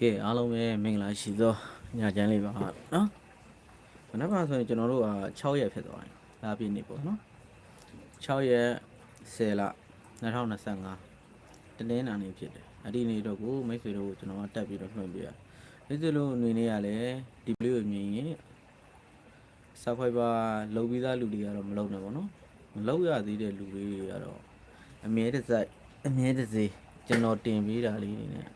ကဲအားလုံးပဲမင်္ဂလာရှိသောညချမ်းလေးပါနော်မနေ့ကဆိုရင်ကျွန်တော်တို့က6ရက်ဖြစ်သွားတယ်လာပြည့်နေပေါ့နော်6ရက်10လ2025တနင်္လာနေ့ဖြစ်တယ်အဲ့ဒီနေ့တော့ကိုမိတ်ဆွေတို့ကိုကျွန်တော်ကတက်ပြီးတော့နှုတ်ပြရမိတ်ဆွေတို့အနေနဲ့ကလည်းဒီပလေးကိုမြင်ရင်ဆာဖိုက်ပါလုံပြီးသားလူတွေကတော့မလုံနဲ့ပေါ့နော်မလုံရသေးတဲ့လူတွေကတော့အမြဲတစိုက်အမြဲတစေကျွန်တော်တင်ပေးတာလေးနေနဲ့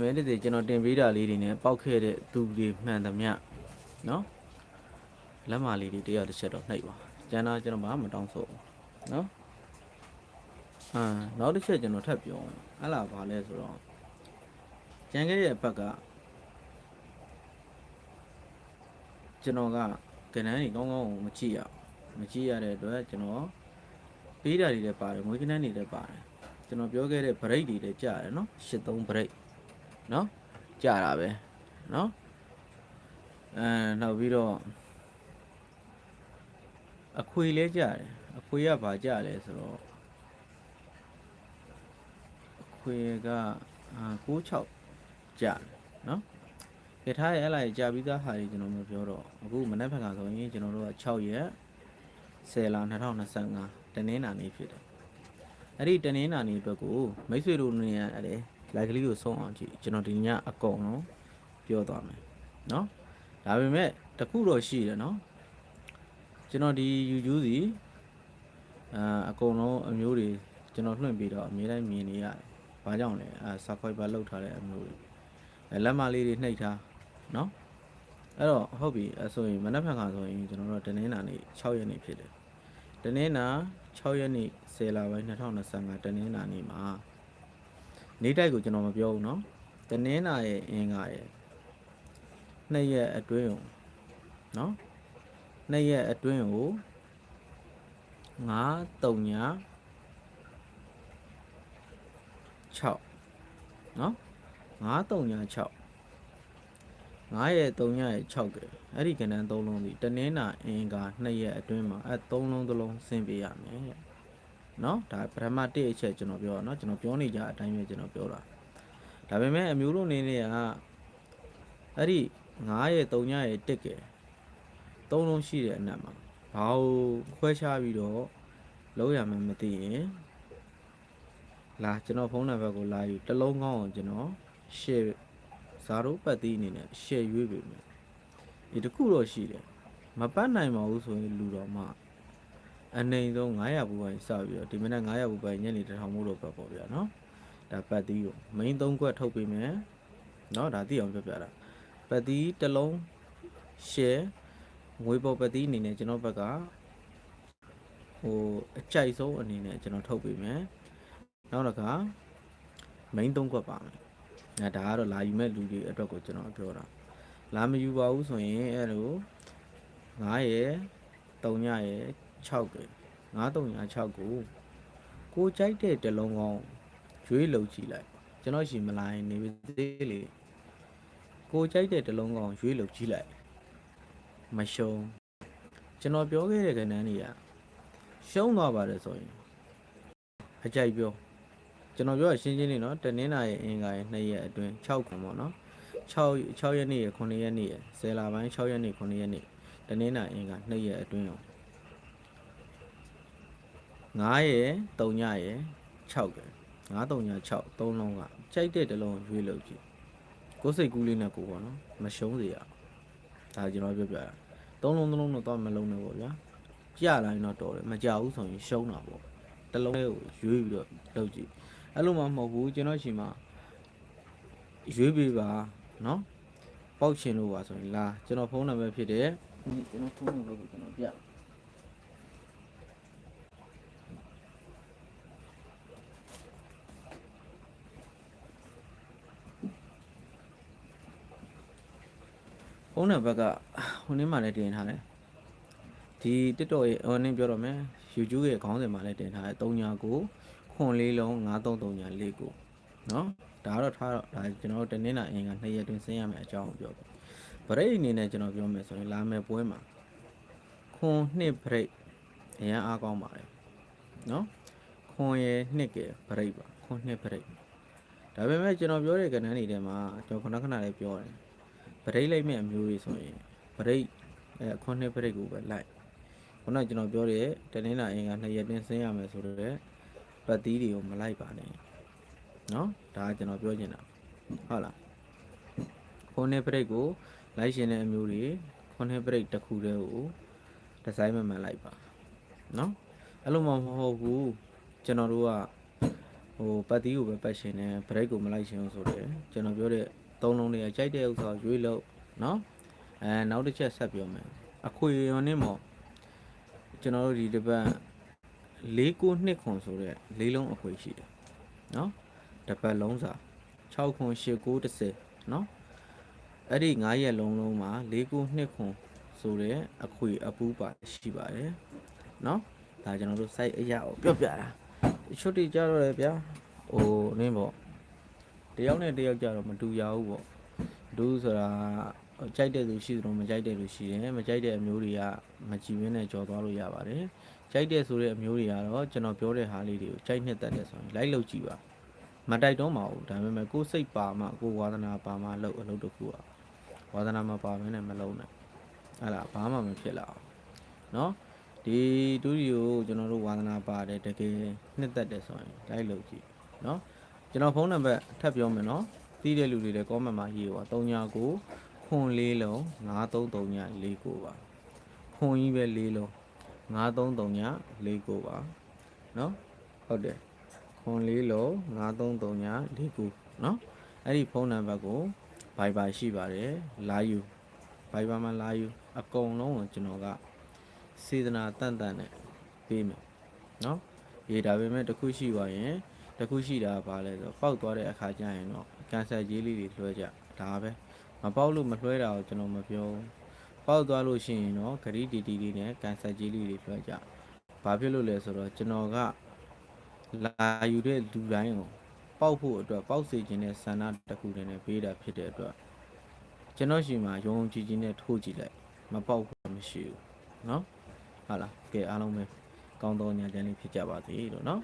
မဲတည်းကျွန်တော်တင်ပေးတာလေးတွေနဲ့ပောက်ခဲ့တဲ့သူတွေမှန်သမျှနော်လက်မလေးတွေတရားတစ်ချက်တော့နှိပ်ပါကျန်တာကျွန်တော်ဘာမှမတောင်းဆိုဘူးနော်အာနောက်တစ်ချက်ကျွန်တော်ထပ်ပြောအောင်အဲ့လားဘာလဲဆိုတော့ကျန်ခဲ့တဲ့ဘက်ကကျွန်တော်ကကနန်းကြီးကောင်းကောင်းမကြည့်ရဘူးမကြည့်ရတဲ့အတွက်ကျွန်တော်ပေးတာတွေလည်းပါတယ်ငွေကနန်းတွေလည်းပါတယ်ကျွန်တော်ပြောခဲ့တဲ့ break တွေလည်းကြားရတယ်နော်83 break နော်ကြတာပဲနော်အဲနောက်ပြီးတော့အခွေလဲကြတယ်အခွေကဘာကြလဲဆိုတော့အခွေကအာ96ကြတယ်နော်ကထားရဲ့အဲ့လိုက်ကြာပြီးသားဟာကြီးကျွန်တော်မပြောတော့အခုမနေ့ဖက်ကဆိုရင်ကျွန်တော်တို့က6ရက်10လ2025တနင်္လာနေ့ဖြစ်တယ်အဲ့ဒီတနင်္လာနေ့အတွက်ကိုမိတ်ဆွေတို့နေရတယ် လိုက်ကလေးကိုဆုံးအောင်ကြည့်ကျွန်တော်ဒီညအကုန်လုံးပြောသွားမယ်เนาะဒါပေမဲ့တခုတော့ရှိတယ်เนาะကျွန်တော်ဒီ YouTube စီအာအကုန်လုံးအမျိုးတွေကျွန်တော်လွှင့်ပြီးတော့အမြဲတမ်းမြင်နေရတယ်။ဘာကြောင့်လဲအာ subscriber လောက်ထားတဲ့အမျိုးတွေအဲလက်မလေးတွေနှိပ်ထားเนาะအဲ့တော့ဟုတ်ပြီအဲဆိုရင်မနက်ဖြန်ခါဆိုရင်ကျွန်တော်တို့တနင်္လာနေ့6ရက်နေ့ဖြစ်တယ်။တနင်္လာ6ရက်နေ့10လပိုင်း2025တနင်္လာနေ့မှာ နေတိုက်ကိုကျွန်တော်မပြောဘူးเนาะတနင်္လာရဲ့အင်္ဂါရဲ့နှစ်ရက်အတွင်းကိုเนาะနှစ်ရက်အတွင်းကို9 3ည6เนาะ9 3ည6 9ရက်3ညရဲ့6ကအဲ့ဒီကဏ္ဍ3လုံးဒီတနင်္လာအင်္ဂါနှစ်ရက်အတွင်းမှာအဲ့3လုံးသလုံးဆင်းပေးရမယ်တဲ့ เนาะဒါပထမတစ်အချက်ကျွန်တော်ပြောတာเนาะကျွန်တော်ပြောနေကြအတိုင်းပဲကျွန်တော်ပြောတာဒါပေမဲ့အမျိုးတို့အနေနဲ့ကအဲ့ဒီ9ရဲ့3ညရဲ့1ကဲ3လုံးရှိတဲ့အနက်မှာဘာကိုခွဲခြားပြီးတော့လုံးရမှန်းမသိရင်လာကျွန်တော်ဖုန်းနံပါတ်ကိုလာယူတစ်လုံးကောင်းအောင်ကျွန်တော် share ဇာတို့ပတ်သီးအနေနဲ့ share ရွေးပေးမယ်ဒီတစ်ခုတော့ရှိတယ်မပတ်နိုင်ပါဘူးဆိုရင်လူတော်မှ အနေဆုံး900ဘူးပိုင်းစပြီးတော့ဒီမနက်900ဘူးပိုင်းညနေ1000မို့လို့ပဲပေါ့ဗျာနော်ဒါပတ်သီးကို main 3ခွက်ထုတ်ပေးမယ်နော်ဒါသိအောင်ပြောပြတာပတ်သီးတစ်လုံး share ငွေပေါ်ပတ်သီးအနေနဲ့ကျွန်တော်ဘက်ကဟိုအကြိုက်ဆုံးအနေနဲ့ကျွန်တော်ထုတ်ပေးမယ်နောက်တစ်ခါ main 3ခွက်ပါမယ်အဲဒါကတော့လာယူမဲ့လူတွေအတွက်ကိုကျွန်တော်ပြောတာလာမယူပါဘူးဆိုရင်အဲ့လို9ရယ်3ညရယ် 6က9306ကိုကိုကြိုက်တဲ့တလုံးကောင်းရွေးလုံကြည့်လိုက်ကျွန်တော်ရှင်မလာရင်နေပါသေးလေကိုကြိုက်တဲ့တလုံးကောင်းရွေးလုံကြည့်လိုက်မရှုံးကျွန်တော်ပြောခဲ့တဲ့ကဏ္ဍတွေကရှုံးသွားပါတယ်ဆိုရင်အကြိုက်ပြောကျွန်တော်ပြောရရှင်းရှင်းလေးနော်တနင်္လာရဲ့အင်္ဂါရဲ့2ရက်အတွင်း6ခုပေါ့နော်6 6ရက်နေ့ရ9ရက်နေ့ရ10လပိုင်း6ရက်နေ့9ရက်နေ့တနင်္လာအင်္ဂါ2ရက်အတွင်းရော 9ရယ်3ညရယ်6က9 3ည6 3လုံးကကြိုက်တဲ့တစ်လုံးရွေးလို့ကြည့်ကိုယ်စိတ်ကူးလေးနဲ့ကိုပေါ့နော်မရှုံးစေရအောင်ဒါကျွန်တော်ပြောပြတာ3လုံး3လုံးတော့တော့မလုံးနဲ့ပေါ့ဗျာကြလာရင်တော့တော်တယ်မကြဘူးဆိုရင်ရှုံးတာပေါ့တစ်လုံးလေးကိုရွေးပြီးတော့လုပ်ကြည့်အဲ့လိုမှမဟုတ်ဘူးကျွန်တော်ရှင်မှာရွေးပေးပါနော်ပေါက်ချင်လို့ပါဆိုရင်လာကျွန်တော်ဖုန်းနံပါတ်ဖြစ်တယ်ကျွန်တော်ဖုန်းနံပါတ်ကိုကျွန်တော်ပြ န်းနံပါတ်ကဟိုနေ့မှလည်းတင်ထားတယ်ဒီ TikTok ရဲ့ဟိုနေ့ပြောတော့မယ် YouTube ရဲ့ခေါင်းစဉ်မှာလည်းတင်ထားတယ်3ညာကို9ခွန်လေးလုံး9339လေးကိုနော်ဒါကတော့ထားတော့ဒါကျွန်တော်တို့တနင်္လာအင်္ဂါနှစ်ရက်တွင်ဆင်းရမယ်အကြောင်းကိုပြောပြဗရိတ်အနေနဲ့ကျွန်တော်ပြောမယ်ဆိုရင်လာမယ်ပွဲမှာခွန်နှစ်ဗရိတ်အရင်အားကောင်းပါတယ်နော်ခွန်ရဲ့နှစ်ကဗရိတ်ပါခွန်နှစ်ဗရိတ်ဒါပေမဲ့ကျွန်တော်ပြောတဲ့ကဏ္ဍတွေထဲမှာကျွန်တော်ခဏခဏလေးပြောတယ် ဗရိတ်လိုက်မဲ့အမျိုးတွေဆိုရင်ဗရိတ်အဲခွန်နှစ်ဗရိတ်ကိုပဲလိုက်ခုနကကျွန်တော်ပြောတဲ့တနင်္လာအင်္ဂါနှစ်ရက်တွင်ဆင်းရမယ်ဆိုတော့ပတ်သီးတွေကိုမလိုက်ပါနဲ့နော်ဒါကကျွန်တော်ပြောချင်တာဟုတ်လားခွန်နှစ်ဗရိတ်ကိုလိုက်ရှင်တဲ့အမျိုးတွေခွန်နှစ်ဗရိတ်တစ်ခုတည်းကိုဒီဇိုင်းမှန်မှန်လိုက်ပါနော်အဲ့လိုမှမဟုတ်ဘူးကျွန်တော်တို့ကဟိုပတ်သီးကိုပဲပတ်ရှင်တယ်ဗရိတ်ကိုမလိုက်ရှင်ဘူးဆိုတော့ကျွန်တော်ပြောတဲ့ သုံးလုံးတွေကကြိုက်တဲ့ဥစ္စာကိုရွေးလို့နော်အဲနောက်တစ်ချက်ဆက်ပြောမယ်အခွေရော်နဲ့မော်ကျွန်တော်တို့ဒီတစ်ပတ်၄ကိုနှစ်ခွန်ဆိုတဲ့လေးလုံးအခွေရှိတယ်နော်တစ်ပတ်လုံးစာ6ခွန်8 9 10နော်အဲ့ဒီ9ရက်လုံးလုံးမှာ၄ကိုနှစ်ခွန်ဆိုတဲ့အခွေအပူးပါရှိပါတယ်နော်ဒါကျွန်တော်တို့ site အရာကိုပြောပြတာချွတ်တီကြတော့လေဗျာဟိုနင်းပေါ့တ ယောက်နဲ့တယောက်ကြတော့မတူရဘူးပေါ့ဒူးဆိုတာကြိုက်တဲ့သူရှိသလိုမကြိုက်တဲ့လူရှိတယ်မကြိုက်တဲ့အမျိုးတွေကမကြည်ဝင်းနဲ့ကြော်သွားလို့ရပါတယ်ကြိုက်တဲ့ဆိုတဲ့အမျိုးတွေကတော့ကျွန်တော်ပြောတဲ့ဟာလေးတွေကိုကြိုက်နှစ်သက်တဲ့ဆိုရင်လိုက်လုပ်ကြည့်ပါမတိုက်တော့မအောင်ဒါပေမဲ့ကိုယ်စိတ်ပါမှကိုယ်ဝါသနာပါမှလုပ်အလုပ်တစ်ခုอ่ะဝါသနာမပါဘဲနဲ့မလုံးနဲ့အဲ့ဒါဘာမှမဖြစ်လာအောင်เนาะဒီတူဒီကိုကျွန်တော်တို့ဝါသနာပါတယ်တကယ်နှစ်သက်တယ်ဆိုရင်လိုက်လုပ်ကြည့်เนาะ ကျွန်တော်ဖုန်းနံပါတ်ထပ်ပြောမယ်နော်သိတဲ့လူတွေလည်း comment မှာရေးပါ39ခွန်4လုံး9339 4ကိုပါခွန်ကြီးပဲ4လုံး9339 4ကိုပါနော်ဟုတ်တယ်ခွန်4လုံး9339 4ကိုနော်အဲ့ဒီဖုန်းနံပါတ်ကို Viber ရှိပါတယ် live Viber မှာ live အကုန်လုံးကိုကျွန်တော်ကစေတနာတန်တန်နဲ့ပေးမယ်နော်ရေဒါပေမဲ့တစ်ခုရှိပါရင် တစ်ခုရှိတာကဘာလဲဆိုတော့ပောက်သွားတဲ့အခါကျရင်တော့ကန်ဆယ်ကြီးလေးတွေလွှဲကြဒါပဲမပေါက်လို့မလွှဲတာကိုကျွန်တော်မပြောဘူးပေါက်သွားလို့ရှိရင်တော့ဂရီတီတီလေးနဲ့ကန်ဆယ်ကြီးလေးတွေလွှဲကြဘာဖြစ်လို့လဲဆိုတော့ကျွန်တော်ကလာယူတဲ့လူတိုင်းကိုပေါက်ဖို့အတွက်ပေါက်စေခြင်းနဲ့ဆန္ဒတစ်ခုတည်းနဲ့ပေးတာဖြစ်တဲ့အတွက်ကျွန်တော်ရှိမှယုံကြည်ခြင်းနဲ့ထိုးကြည့်လိုက်မပေါက်ဘူးမရှိဘူးเนาะဟုတ်လားကဲအားလုံးပဲကောင်းသောညချမ်းလေးဖြစ်ကြပါစေလို့เนาะ